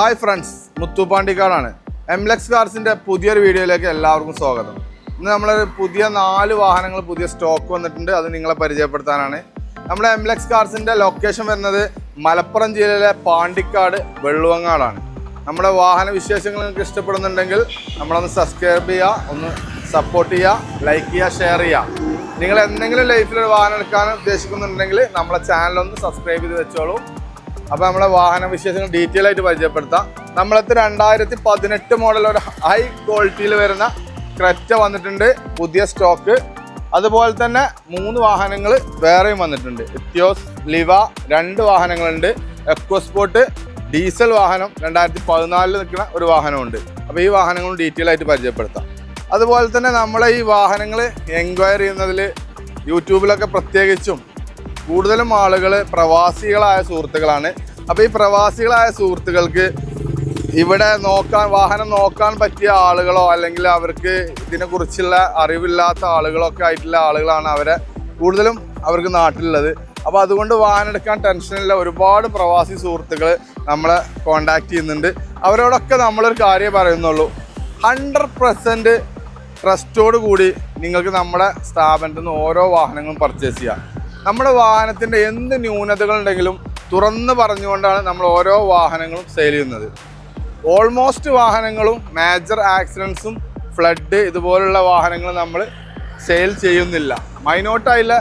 Hi friends മുത്തുപാണ്ടിക്കാടാണ് എംലക്സ് കാർസിന്റെ പുതിയൊരു വീഡിയോയിലേക്ക് എല്ലാവർക്കും സ്വാഗതം. ഇന്ന് നമ്മളൊരു പുതിയ നാല് വാഹനങ്ങൾ പുതിയ സ്റ്റോക്ക് വന്നിട്ടുണ്ട്. അത് നിങ്ങളെ പരിചയപ്പെടുത്താനാണ്. നമ്മുടെ എംലക്സ് കാർസിന്റെ ലൊക്കേഷൻ വരുന്നത് മലപ്പുറം ജില്ലയിലെ പാണ്ടിക്കാട് വെള്ളുവങ്ങാടാണ്. നമ്മുടെ വാഹന വിശേഷങ്ങൾ നിങ്ങൾക്ക് ഇഷ്ടപ്പെടുന്നുണ്ടെങ്കിൽ നമ്മളൊന്ന് സബ്സ്ക്രൈബ് ചെയ്യുക ഒന്ന് സപ്പോർട്ട് ചെയ്യുക ലൈക്ക് ചെയ്യുക ഷെയർ ചെയ്യുക. നിങ്ങൾ എന്തെങ്കിലും ലൈഫിൽ ഒരു വാഹനം എടുക്കാൻ ഉദ്ദേശിക്കുന്നുണ്ടെങ്കിൽ നമ്മളെ ചാനലൊന്ന് സബ്സ്ക്രൈബ് ചെയ്ത് വെച്ചോളൂ. അപ്പോൾ നമ്മളെ വാഹന വിശേഷങ്ങൾ ഡീറ്റെയിൽ ആയിട്ട് പരിചയപ്പെടുത്താം. നമ്മളത് രണ്ടായിരത്തി പതിനെട്ട് മോഡൽ ഒരു ഹൈ ക്വാളിറ്റിയിൽ വരുന്ന ക്രെറ്റ വന്നിട്ടുണ്ട് പുതിയ സ്റ്റോക്ക് അതുപോലെ തന്നെ മൂന്ന് വാഹനങ്ങൾ വേറെയും വന്നിട്ടുണ്ട്. ഇത്യോസ് ലിവ രണ്ട് വാഹനങ്ങളുണ്ട്. എക്കോസ്പോർട്ട് ഡീസൽ വാഹനം രണ്ടായിരത്തി പതിനാലിൽ നിൽക്കുന്ന ഒരു വാഹനമുണ്ട്. അപ്പോൾ ഈ വാഹനങ്ങളും ഡീറ്റെയിൽ ആയിട്ട് പരിചയപ്പെടുത്താം. അതുപോലെ തന്നെ നമ്മളെ ഈ വാഹനങ്ങൾ എൻക്വയറി ചെയ്യുന്നതിൽ യൂട്യൂബിലൊക്കെ പ്രത്യേകിച്ചും കൂടുതലും ആളുകൾ പ്രവാസികളായ സുഹൃത്തുക്കളാണ്. അപ്പോൾ ഈ പ്രവാസികളായ സുഹൃത്തുക്കൾക്ക് ഇവിടെ നോക്കാൻ വാഹനം നോക്കാൻ പറ്റിയ ആളുകളോ അല്ലെങ്കിൽ അവർക്ക് ഇതിനെക്കുറിച്ചുള്ള അറിവില്ലാത്ത ആളുകളോ ഒക്കെ ആയിട്ടുള്ള ആളുകളാണ് അവരെ കൂടുതലും അവർക്ക് നാട്ടിലുള്ളത്. അപ്പോൾ അതുകൊണ്ട് വാഹനം എടുക്കാൻ ടെൻഷനില്ല. ഒരുപാട് പ്രവാസി സുഹൃത്തുക്കൾ നമ്മളെ കോണ്ടാക്ട് ചെയ്യുന്നുണ്ട്. അവരോടൊക്കെ നമ്മളൊരു കാര്യം പറയുന്നുള്ളൂ. ഹൺഡ്രഡ് പെർസെന്റ് ട്രസ്റ്റോട് കൂടി നിങ്ങൾക്ക് നമ്മുടെ സ്ഥാപനത്തിൽ നിന്ന് ഓരോ വാഹനങ്ങളും പർച്ചേസ് ചെയ്യാം. നമ്മുടെ വാഹനത്തിന്റെ എന്ത് ന്യൂനതകളുണ്ടെങ്കിലും തുറന്ന് പറഞ്ഞുകൊണ്ടാണ് നമ്മൾ ഓരോ വാഹനങ്ങളും സെയിൽ ചെയ്യുന്നത്. ഓൾമോസ്റ്റ് വാഹനങ്ങളും മേജർ ആക്സിഡൻസും ഫ്ലഡ് ഇതുപോലുള്ള വാഹനങ്ങൾ നമ്മൾ സെയിൽ ചെയ്യുന്നില്ല. മൈനോട്ടായുള്ള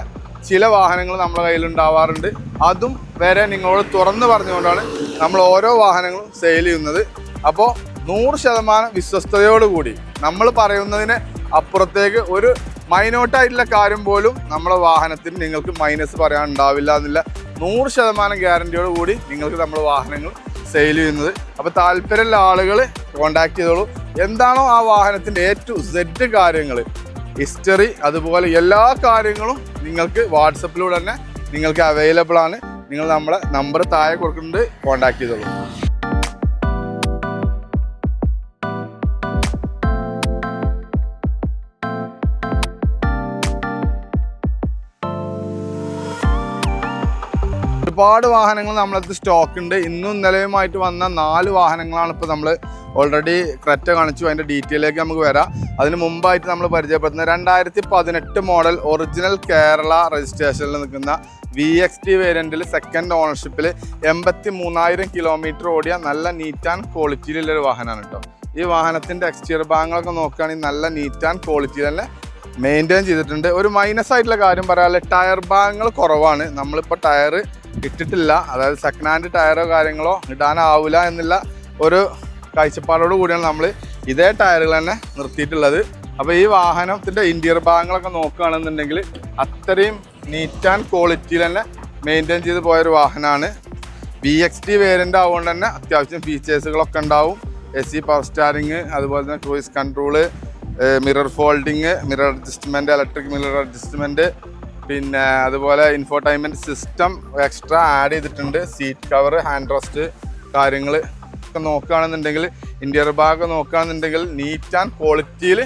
ചില വാഹനങ്ങൾ നമ്മുടെ കയ്യിലുണ്ടാവാറുണ്ട് അതും വരെ നിങ്ങളോട് തുറന്ന് പറഞ്ഞുകൊണ്ടാണ് നമ്മൾ ഓരോ വാഹനങ്ങളും സെയിൽ ചെയ്യുന്നത്. അപ്പോൾ നൂറ് ശതമാനം വിശ്വസ്തയോടുകൂടി നമ്മൾ പറയുന്നതിന് അപ്പുറത്തേക്ക് ഒരു മൈനോട്ടായിട്ടുള്ള കാര്യം പോലും നമ്മളെ വാഹനത്തിന് നിങ്ങൾക്ക് മൈനസ് പറയാൻ ഉണ്ടാവില്ല എന്നില്ല. നൂറ് ശതമാനം ഗ്യാരണ്ടിയോട് കൂടി നിങ്ങൾക്ക് നമ്മൾ വാഹനങ്ങൾ സെയിൽ ചെയ്യുന്നത്. അപ്പോൾ താല്പര്യമുള്ള ആളുകൾ കോണ്ടാക്ട് ചെയ്തോളൂ. എന്താണോ ആ വാഹനത്തിന്റെ എ ടു സെഡ് കാര്യങ്ങൾ. ഹിസ്റ്ററി അതുപോലെ എല്ലാ കാര്യങ്ങളും നിങ്ങൾക്ക് വാട്സപ്പിലൂടെ തന്നെ നിങ്ങൾക്ക് അവൈലബിൾ ആണ്. നിങ്ങൾ നമ്മളെ നമ്പർ താഴെ കൊടുക്കുന്നുണ്ട് കോണ്ടാക്ട് ചെയ്തോളൂ. ഒരുപാട് വാഹനങ്ങൾ നമ്മളടുത്ത് സ്റ്റോക്ക് ഉണ്ട് ഇന്നും ഇന്നലെയുമായിട്ട് വന്ന നാല് വാഹനങ്ങളാണ് ഇപ്പോൾ നമ്മൾ ഓൾറെഡി ക്രെറ്റ കാണിച്ചു. അതിന്റെ ഡീറ്റെയിലേക്ക് നമുക്ക് വരാം. അതിന് മുമ്പായിട്ട് നമ്മൾ പരിചയപ്പെടുന്ന രണ്ടായിരത്തി പതിനെട്ട് മോഡൽ ഒറിജിനൽ കേരള രജിസ്ട്രേഷനിൽ നിൽക്കുന്ന വി എക്സ് ടി വേരിയന്റിൽ സെക്കൻഡ് ഓണർഷിപ്പിൽ എൺപത്തി മൂന്നായിരം കിലോമീറ്റർ ഓടിയ നല്ല നീറ്റ് ആൻഡ് ക്വാളിറ്റിയിലുള്ളൊരു വാഹനമാണ് കേട്ടോ ഈ വാഹനത്തിന്റെ എക്സ്റ്റീരിയർ ഭാഗങ്ങളൊക്കെ നോക്കുകയാണെങ്കിൽ നല്ല നീറ്റ് ആൻഡ് ക്വാളിറ്റി തന്നെ മെയിന്റെയിൻ ചെയ്തിട്ടുണ്ട്. ഒരു മൈനസ് ആയിട്ടുള്ള കാര്യം പറയാനുള്ള ടയർ ഭാഗങ്ങൾ കുറവാണ്. നമ്മളിപ്പോൾ ടയർ ഇട്ടിട്ടില്ല. അതായത് സെക്കൻഡ് ഹാൻഡ് ടയറോ കാര്യങ്ങളോ ഇടാനാവില്ല എന്നുള്ള ഒരു കാഴ്ചപ്പാടോട് കൂടിയാണ് നമ്മൾ ഇതേ ടയറുകൾ തന്നെ നിർത്തിയിട്ടുള്ളത്. അപ്പോൾ ഈ വാഹനത്തിന്റെ ഇന്റീരിയർ ഭാഗങ്ങളൊക്കെ നോക്കുകയാണെന്നുണ്ടെങ്കിൽ അത്രയും നീറ്റ് ആൻഡ് ക്വാളിറ്റിയിൽ തന്നെ മെയിന്റെയിൻ ചെയ്ത് പോയൊരു വാഹനമാണ് ബി എക്സ് ടി വേരിയന്റ് ആവുകൊണ്ട് തന്നെ അത്യാവശ്യം ഫീച്ചേഴ്സുകളൊക്കെ ഉണ്ടാവും. എ സി പവർ സ്റ്റാറിങ് അതുപോലെ തന്നെ cruise control mirror folding mirror adjustment electric mirror adjustment പിന്നെ അതുപോലെ ഇൻഫോർടൈൻമെന്റ് സിസ്റ്റം എക്സ്ട്രാ ആഡ് ചെയ്തിട്ടുണ്ട്. സീറ്റ് കവർ ഹാൻഡ് റെസ്റ്റ് കാര്യങ്ങൾ ഒക്കെ നോക്കുകയാണെന്നുണ്ടെങ്കിൽ ഇന്റീരിയർ ഭാഗം നോക്കുകയാണെന്നുണ്ടെങ്കിൽ നീറ്റ് ആൻഡ് ക്വാളിറ്റിയിൽ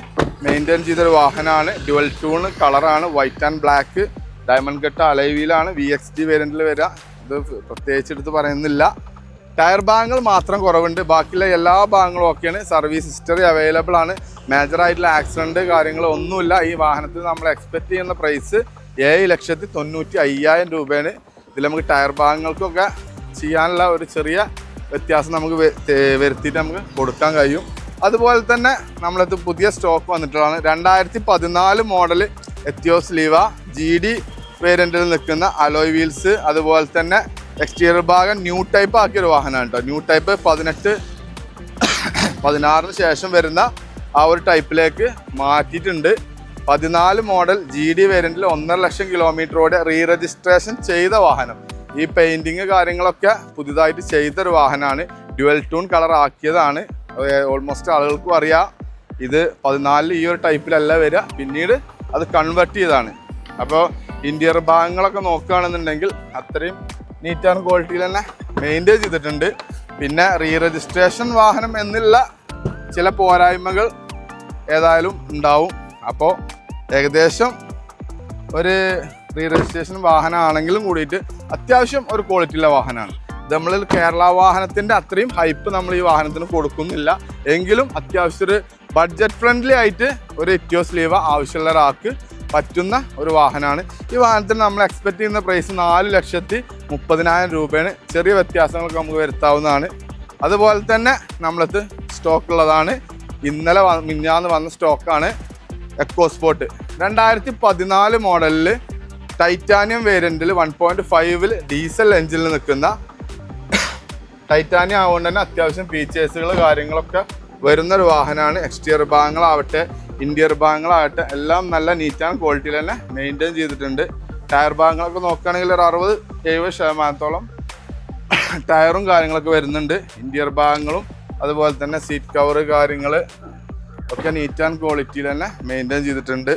മെയിന്റെയിൻ ചെയ്തൊരു വാഹനമാണ്. ഡുവൽ ടൂൺ കളറാണ് white and black diamond cut അലൈവിയിലാണ് V X T വേരിയന്റിൽ വരിക ഇത് പ്രത്യേകിച്ച് എടുത്ത് പറയുന്നില്ല. ടയർ ഭാഗങ്ങൾ മാത്രം കുറവുണ്ട്. ബാക്കിയുള്ള എല്ലാ ഭാഗങ്ങളും ഒക്കെയാണ് സർവീസ് ഹിസ്റ്ററി അവൈലബിൾ ആണ്. മേജറായിട്ടുള്ള ആക്സിഡന്റ് കാര്യങ്ങളൊന്നുമില്ല. ഈ വാഹനത്തിൽ നമ്മൾ എക്സ്പെക്റ്റ് ചെയ്യുന്ന പ്രൈസ് ഏഴ് ലക്ഷത്തി തൊണ്ണൂറ്റി അയ്യായിരം രൂപയാണ്. ഇതിൽ നമുക്ക് ടയർ ഭാഗങ്ങൾക്കൊക്കെ ചെയ്യാനുള്ള ഒരു ചെറിയ വ്യത്യാസം നമുക്ക് വരുത്തിയിട്ട് നമുക്ക് കൊടുക്കാൻ കഴിയും. അതുപോലെ തന്നെ നമ്മളത് പുതിയ സ്റ്റോക്ക് വന്നിട്ടുള്ളതാണ്. രണ്ടായിരത്തി പതിനാല് model Etios Liva G D വേരിയന്റിൽ നിൽക്കുന്ന അലോയ് വീൽസ് അതുപോലെ തന്നെ എക്സ്റ്റീരിയർ ഭാഗം ന്യൂ ടൈപ്പ് ആക്കിയൊരു വാഹനമാണ് കേട്ടോ. ന്യൂ ടൈപ്പ് പതിനെട്ട് പതിനാറിന് ശേഷം വരുന്ന ആ ഒരു ടൈപ്പിലേക്ക് മാറ്റിയിട്ടുണ്ട്. പതിനാല് മോഡൽ ജി ഡി വേരിയന്റിൽ ഒന്നര ലക്ഷം കിലോമീറ്ററോടെ റീ രജിസ്ട്രേഷൻ ചെയ്ത വാഹനം. ഈ പെയിന്റിങ് കാര്യങ്ങളൊക്കെ പുതിയതായിട്ട് ചെയ്തൊരു വാഹനമാണ് ഡ്യുവൽ ടൂൺ കളർ ആക്കിയതാണ്. ഓൾമോസ്റ്റ് ആളുകൾക്കും അറിയാം. ഇത് പതിനാലിൽ ഈ ഒരു ടൈപ്പിലല്ല വരിക. പിന്നീട് അത് കൺവെർട്ട് ചെയ്താണ് അപ്പോൾ ഇന്റീരിയർ ഭാഗങ്ങളൊക്കെ നോക്കുകയാണെന്നുണ്ടെങ്കിൽ അത്രയും നീറ്റ് ആൻഡ് ക്വാളിറ്റിയിൽ തന്നെ മെയിന്റെയിൻ ചെയ്തിട്ടുണ്ട്. പിന്നെ റീ രജിസ്ട്രേഷൻ വാഹനം എന്നുള്ള ചില പോരായ്മകൾ ഏതായാലും ഉണ്ടാവും. അപ്പോൾ ഏകദേശം ഒരു റീ രജിസ്ട്രേഷൻ വാഹനമാണെങ്കിലും കൂടിയിട്ട് അത്യാവശ്യം ഒരു ക്വാളിറ്റിയുള്ള വാഹനമാണ് നമ്മൾ കേരള വാഹനത്തിന്റെ അത്രയും ഹൈപ്പ് നമ്മൾ ഈ വാഹനത്തിന് കൊടുക്കുന്നില്ല. എങ്കിലും അത്യാവശ്യം ഒരു ബഡ്ജറ്റ് ഫ്രണ്ട്ലി ആയിട്ട് ഒരു എറ്റിയോസ് ലീവ ആവശ്യമുള്ള ഒരാൾക്ക് പറ്റുന്ന ഒരു വാഹനമാണ് ഈ വാഹനത്തിന് നമ്മൾ എക്സ്പെക്ട് ചെയ്യുന്ന പ്രൈസ് നാല് ലക്ഷത്തി മുപ്പതിനായിരം രൂപയാണ്. ചെറിയ വ്യത്യാസങ്ങളൊക്കെ നമുക്ക് വരുത്താവുന്നതാണ്. അതുപോലെ തന്നെ നമ്മളത് സ്റ്റോക്ക് ഉള്ളതാണ്. ഇന്നലെ മിഞ്ഞാന്ന് വന്ന സ്റ്റോക്കാണ് എക്കോസ്പോർട്ട് രണ്ടായിരത്തി പതിനാല് മോഡലിൽ ടൈറ്റാനിയം വേരിയന്റിൽ വൺ പോയിന്റ് ഫൈവിൽ ഡീസൽ എഞ്ചിനിൽ നിൽക്കുന്ന ടൈറ്റാനിയം ആവുകൊണ്ട് തന്നെ അത്യാവശ്യം ഫീച്ചേഴ്സുകൾ കാര്യങ്ങളൊക്കെ വരുന്ന ഒരു വാഹനമാണ്. എക്സ്റ്റീരിയർ ഭാഗങ്ങളാവട്ടെ ഇന്റീരിയർ ഭാഗങ്ങളാവട്ടെ എല്ലാം നല്ല നീറ്റ് ആൻഡ് ക്വാളിറ്റിയിൽ തന്നെ മെയിന്റെയിൻ ചെയ്തിട്ടുണ്ട്. ടയർ ഭാഗങ്ങളൊക്കെ നോക്കുകയാണെങ്കിൽ ഒരു അറുപത് എഴുപത് ശതമാനത്തോളം ടയറും കാര്യങ്ങളൊക്കെ വരുന്നുണ്ട്. ഇന്റീരിയർ ഭാഗങ്ങളും അതുപോലെ തന്നെ സീറ്റ് കവർ കാര്യങ്ങൾ ഒക്കെ നീറ്റ് ആൻഡ് ക്വാളിറ്റിയിൽ തന്നെ മെയിന്റെയിൻ ചെയ്തിട്ടുണ്ട്.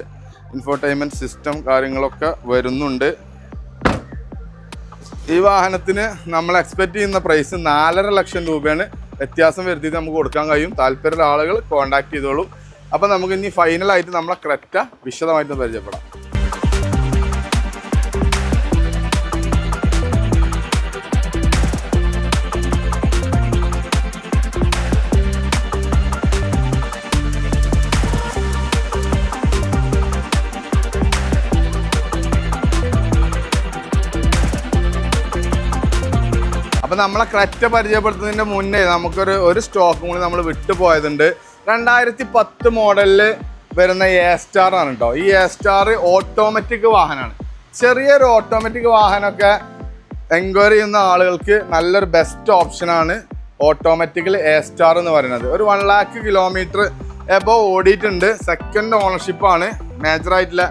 ഇൻഫോർടൈൻമെന്റ് സിസ്റ്റം കാര്യങ്ങളൊക്കെ വരുന്നുണ്ട്. ഈ വാഹനത്തിന് നമ്മൾ എക്സ്പെക്റ്റ് ചെയ്യുന്ന പ്രൈസ് നാലര ലക്ഷം രൂപയാണ്. വ്യത്യാസം വരുത്തിയിട്ട് നമുക്ക് കൊടുക്കാൻ കഴിയും. താല്പര്യമുള്ള ആളുകൾ കോൺടാക്ട് ചെയ്തോളൂ. അപ്പോൾ നമുക്ക് ഇനി ഫൈനലായിട്ട് നമ്മളെ ക്രെറ്റ വിശദമായിട്ട് പരിചയപ്പെടാം. നമ്മളെ ക്രറ്റ പരിചയപ്പെടുത്തുന്നതിന്റെ മുന്നേ നമുക്കൊരു ഒരു സ്റ്റോക്കും കൂടി നമ്മൾ വിട്ടുപോയതുണ്ട് രണ്ടായിരത്തി പത്ത് മോഡലിൽ വരുന്ന എ സ്റ്റാർ ആണ് കേട്ടോ ഈ എ സ്റ്റാർ ഓട്ടോമാറ്റിക് വാഹനമാണ് ചെറിയൊരു ഓട്ടോമാറ്റിക് വാഹനമൊക്കെ എൻക്വയറി ചെയ്യുന്ന ആളുകൾക്ക് നല്ലൊരു ബെസ്റ്റ് ഓപ്ഷനാണ് ഓട്ടോമാറ്റിക്കൽ എ സ്റ്റാർ എന്ന് പറയുന്നത്. ഒരു വൺ ലാക്ക് കിലോമീറ്റർ എബോ ഓടിയിട്ടുണ്ട്. സെക്കൻഡ് ഓണർഷിപ്പാണ് മേജറായിട്ടുള്ള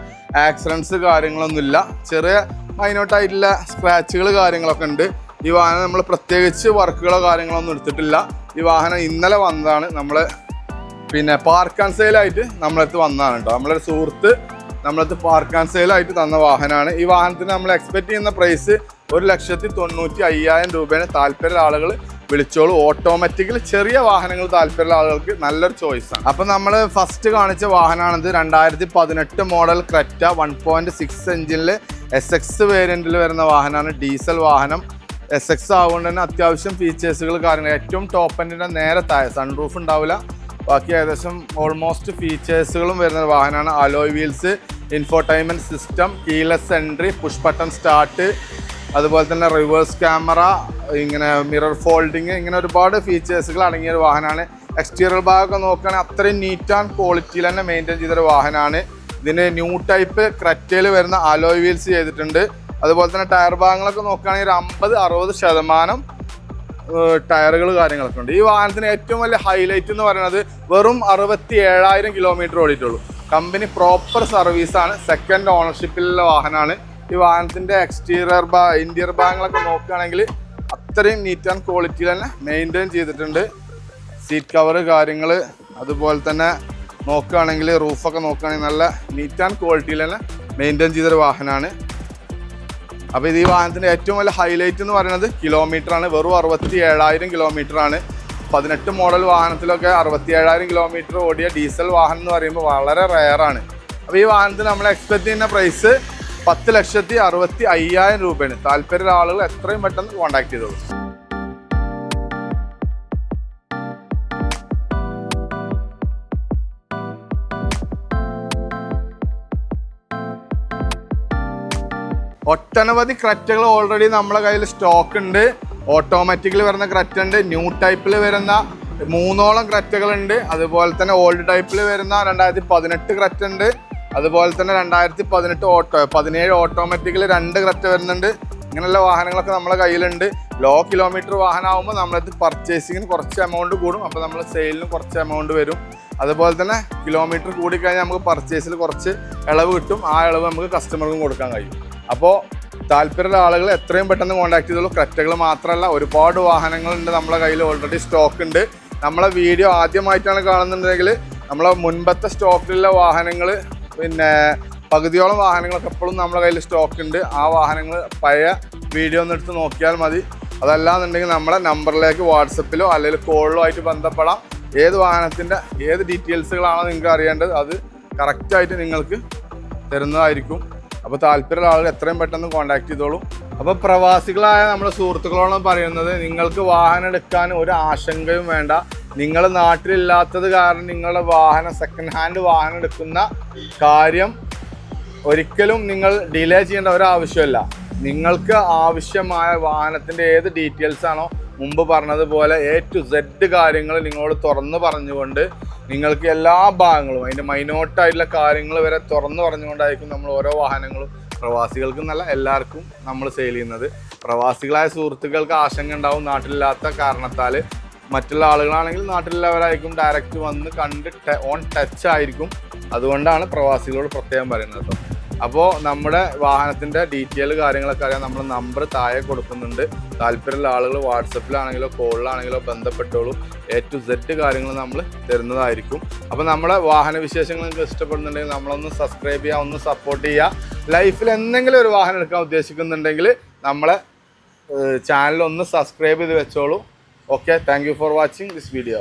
ആക്സിഡൻസ് കാര്യങ്ങളൊന്നുമില്ല. ചെറിയ മൈനോട്ടായിട്ടുള്ള സ്ക്രാച്ചുകൾ കാര്യങ്ങളൊക്കെ ഉണ്ട്. ഈ വാഹനം നമ്മൾ പ്രത്യേകിച്ച് വർക്കുകളോ കാര്യങ്ങളോ ഒന്നും എടുത്തിട്ടില്ല. ഈ വാഹനം ഇന്നലെ വന്നതാണ്. നമ്മൾ പിന്നെ പാർക്ക് ആൻഡ് സെയിലായിട്ട് നമ്മളടുത്ത് വന്നതാണ് കേട്ടോ നമ്മളൊരു സുഹൃത്ത് നമ്മളടുത്ത് പാർക്ക് ആൻഡ് സെയിലായിട്ട് തന്ന വാഹനമാണ്. ഈ വാഹനത്തിന് നമ്മൾ എക്സ്പെക്ട് ചെയ്യുന്ന പ്രൈസ് ഒരു ലക്ഷത്തി തൊണ്ണൂറ്റി അയ്യായിരം രൂപയാണ് താല്പര്യമുള്ള ആളുകൾ വിളിച്ചോളൂ. ഓട്ടോമാറ്റിക്കലി ചെറിയ വാഹനങ്ങൾ താല്പര്യമുള്ള ആളുകൾക്ക് നല്ലൊരു ചോയ്സ് ആണ്. അപ്പം നമ്മൾ ഫസ്റ്റ് കാണിച്ച വാഹനമാണിത്. രണ്ടായിരത്തി പതിനെട്ട് model Creta one point six എഞ്ചിനിൽ എസ് എക്സ് വേരിയന്റിൽ വരുന്ന വാഹനമാണ്. ഡീസൽ വാഹനം. എസ് എക്സ് ആവുകൊണ്ട് തന്നെ അത്യാവശ്യം ഫീച്ചേഴ്സുകൾ കാര്യങ്ങൾ. ഏറ്റവും ടോപ്പ് എൻഡിന്റെ നേരെ താഴെ സൺറൂഫ് ഉണ്ടാവില്ല. ബാക്കി ഏകദേശം ഓൾമോസ്റ്റ് ഫീച്ചേഴ്സുകളും വരുന്ന വാഹനമാണ്. Alloy wheels infotainment system keyless entry push button start അതുപോലെ തന്നെ റിവേഴ്സ് ക്യാമറ ഇങ്ങനെ മിറർ ഫോൾഡിങ് ഇങ്ങനെ ഒരുപാട് ഫീച്ചേഴ്സുകൾ അടങ്ങിയ ഒരു വാഹനമാണ്. എക്സ്റ്റീരിയർ ഭാഗമൊക്കെ നോക്കുകയാണെങ്കിൽ അത്രയും നീറ്റ് ആൻഡ് ക്വാളിറ്റിയിൽ തന്നെ മെയിന്റെയിൻ ചെയ്തൊരു വാഹനമാണ്. ഇതിന് ന്യൂ ടൈപ്പ് ക്രറ്റയിൽ വരുന്ന അലോയ് വീൽസ് ചെയ്തിട്ടുണ്ട്. അതുപോലെ തന്നെ ടയർ ഭാഗങ്ങളൊക്കെ നോക്കുകയാണെങ്കിൽ ഒരു അമ്പത് അറുപത് ശതമാനം ടയറുകൾ കാര്യങ്ങളൊക്കെ ഉണ്ട്. ഈ വാഹനത്തിന് ഏറ്റവും വലിയ ഹൈലൈറ്റ് എന്ന് പറയുന്നത് വെറും അറുപത്തി ഏഴായിരം കിലോമീറ്റർ ഓടിയിട്ടുള്ളൂ കമ്പനി പ്രോപ്പർ സർവീസാണ് സെക്കൻഡ് ഓണർഷിപ്പിലുള്ള വാഹനമാണ്. ഈ വാഹനത്തിന്റെ എക്സ്റ്റീരിയർ ഭാ ഇന്റീരിയർ ഭാഗങ്ങളൊക്കെ നോക്കുകയാണെങ്കിൽ അത്രയും നീറ്റ് ആൻഡ് ക്വാളിറ്റി തന്നെ മെയിന്റെയിൻ ചെയ്തിട്ടുണ്ട്. സീറ്റ് കവർ കാര്യങ്ങൾ അതുപോലെ തന്നെ നോക്കുകയാണെങ്കിൽ റൂഫൊക്കെ നോക്കുകയാണെങ്കിൽ നല്ല നീറ്റ് ആൻഡ് ക്വാളിറ്റിയിൽ തന്നെ മെയിന്റെയിൻ ചെയ്തൊരു വാഹനമാണ്. അപ്പോൾ ഇത് ഈ വാഹനത്തിന്റെ ഏറ്റവും വലിയ ഹൈലൈറ്റ് എന്ന് പറയുന്നത് കിലോമീറ്റർ ആണ്. വെറും അറുപത്തി ഏഴായിരം കിലോമീറ്റർ ആണ്. പതിനെട്ട് മോഡൽ വാഹനത്തിലൊക്കെ അറുപത്തി ഏഴായിരം കിലോമീറ്റർ ഓടിയ ഡീസൽ വാഹനം എന്ന് പറയുമ്പോൾ വളരെ റെയർ ആണ്. അപ്പോൾ ഈ വാഹനത്തിന് നമ്മൾ എക്സ്പെക്ട് ചെയ്യുന്ന പ്രൈസ് പത്ത് ലക്ഷത്തി അറുപത്തി അയ്യായിരം രൂപയാണ്. താല്പര്യമുള്ള ആളുകൾ എത്രയും പെട്ടെന്ന് കോൺടാക്ട് ചെയ്തോളൂ. ഒട്ടനവധി ക്രറ്റകൾ ഓൾറെഡി നമ്മളെ കയ്യിൽ സ്റ്റോക്ക് ഉണ്ട്. ഓട്ടോമാറ്റിക്കിൽ വരുന്ന ക്രറ്റ ഉണ്ട്. ന്യൂ ടൈപ്പിൽ വരുന്ന മൂന്നോളം ക്രറ്റകൾ ഉണ്ട്. അതുപോലെ തന്നെ ഓൾഡ് ടൈപ്പിൽ വരുന്ന രണ്ടായിരത്തി പതിനെട്ട് ക്രറ്റ ഉണ്ട്. അതുപോലെ തന്നെ രണ്ടായിരത്തി പതിനെട്ട് ഓട്ടോ പതിനേഴ് ഓട്ടോമാറ്റിക്കിൽ രണ്ട് ക്രറ്റ വരുന്നുണ്ട്. ഇങ്ങനെയുള്ള വാഹനങ്ങളൊക്കെ നമ്മളെ കയ്യിലുണ്ട്. ലോ കിലോമീറ്റർ വാഹനമാകുമ്പോൾ നമ്മളത് പർച്ചേസിങ്ങിന് കുറച്ച് എമൗണ്ട് കൂടും. അപ്പോൾ നമ്മൾ സെയിലിന് കുറച്ച് എമൗണ്ട് വരും. അതുപോലെ തന്നെ കിലോമീറ്റർ കൂടിക്കഴിഞ്ഞാൽ നമുക്ക് പർച്ചേസിൽ കുറച്ച് ഇളവ് കിട്ടും. ആ ഇളവ് നമുക്ക് കസ്റ്റമർക്കും കൊടുക്കാൻ കഴിയും. അപ്പോൾ താല്പര്യമുള്ള ആളുകൾ എത്രയും പെട്ടെന്ന് കോൺടാക്ട് ചെയ്തോളൂ. ക്രെറ്റകൾ മാത്രമല്ല ഒരുപാട് വാഹനങ്ങളുണ്ട് നമ്മളെ കയ്യിൽ ഓൾറെഡി സ്റ്റോക്ക് ഉണ്ട്. നമ്മളെ വീഡിയോ ആദ്യമായിട്ടാണ് കാണുന്നുണ്ടെങ്കിൽ നമ്മളെ മുൻപത്തെ സ്റ്റോക്കിലുള്ള വാഹനങ്ങൾ പിന്നെ പകുതിയോളം വാഹനങ്ങളൊക്കെ എപ്പോഴും നമ്മുടെ കയ്യിൽ സ്റ്റോക്ക് ഉണ്ട്. ആ വാഹനങ്ങൾ പഴയ വീഡിയോ ഒന്ന് എടുത്ത് നോക്കിയാൽ മതി. അതല്ലാന്നുണ്ടെങ്കിൽ നമ്മളെ നമ്പറിലേക്ക് വാട്സപ്പിലോ അല്ലെങ്കിൽ കോളിലോ ആയിട്ട് ബന്ധപ്പെടാം. ഏത് വാഹനത്തിന്റെ ഏത് ഡീറ്റെയിൽസുകളാണോ നിങ്ങൾക്ക് അറിയേണ്ടത്? അത് കറക്റ്റായിട്ട് നിങ്ങൾക്ക് തരുന്നതായിരിക്കും. അപ്പോൾ താല്പര്യമുള്ള ആളുകൾ എത്രയും പെട്ടെന്ന് കോൺടാക്ട് ചെയ്തോളും. അപ്പോൾ പ്രവാസികളായ നമ്മുടെ സുഹൃത്തുക്കളോളം പറയുന്നത് നിങ്ങൾക്ക് വാഹനം എടുക്കാൻ ഒരു ആശങ്കയും വേണ്ട. നിങ്ങൾ നാട്ടിലില്ലാത്തത് കാരണം നിങ്ങളുടെ വാഹനം സെക്കൻഡ് ഹാൻഡ് വാഹനം എടുക്കുന്ന കാര്യം ഒരിക്കലും നിങ്ങൾ ഡിലേ ചെയ്യേണ്ട ഒരാവശ്യമില്ല നിങ്ങൾക്ക് ആവശ്യമായ വാഹനത്തിന്റെ ഏത് ഡീറ്റെയിൽസ് ആണോ മുമ്പ് പറഞ്ഞതുപോലെ എ ടു സെഡ് കാര്യങ്ങൾ നിങ്ങളോട് തുറന്ന് പറഞ്ഞുകൊണ്ട് നിങ്ങൾക്ക് എല്ലാ ഭാഗങ്ങളും അതിന്റെ മൈനോട്ടായിട്ടുള്ള കാര്യങ്ങൾ വരെ തുറന്ന് പറഞ്ഞുകൊണ്ടായിരിക്കും നമ്മൾ ഓരോ വാഹനങ്ങളും പ്രവാസികൾക്കും നല്ല എല്ലാവർക്കും നമ്മൾ സെയിൽ ചെയ്യുന്നത്. പ്രവാസികളായ സുഹൃത്തുക്കൾക്ക് ആശങ്ക ഉണ്ടാവും നാട്ടിലില്ലാത്ത കാരണത്താൽ. മറ്റുള്ള ആളുകളാണെങ്കിൽ നാട്ടിലുള്ളവരായിരിക്കും ഡയറക്റ്റ് വന്ന് കണ്ട് ഓൺ ടച്ച് ആയിരിക്കും. അതുകൊണ്ടാണ് പ്രവാസികളോട് പ്രത്യേകം പറയുന്നത് കേട്ടോ. അപ്പോൾ നമ്മുടെ വാഹനത്തിന്റെ ഡീറ്റെയിൽ കാര്യങ്ങളൊക്കെ അറിയാൻ നമ്മൾ നമ്പർ താഴെ കൊടുക്കുന്നുണ്ട്. താല്പര്യമുള്ള ആളുകൾ വാട്സപ്പിലാണെങ്കിലോ കോളിലാണെങ്കിലോ ബന്ധപ്പെട്ടോളൂ എ ടു സെഡ് കാര്യങ്ങൾ നമ്മൾ തരുന്നതായിരിക്കും. അപ്പോൾ നമ്മുടെ വാഹന വിശേഷങ്ങൾ നിങ്ങൾക്ക് ഇഷ്ടപ്പെടുന്നുണ്ടെങ്കിൽ നമ്മളൊന്ന് സബ്സ്ക്രൈബ് ചെയ്യുക ഒന്ന് സപ്പോർട്ട് ചെയ്യുക ലൈഫിൽ എന്തെങ്കിലും ഒരു വാഹനം എടുക്കാൻ ഉദ്ദേശിക്കുന്നുണ്ടെങ്കിൽ നമ്മളെ ചാനലൊന്ന് സബ്സ്ക്രൈബ് ചെയ്ത് വെച്ചോളൂ. Okay thank for watching this video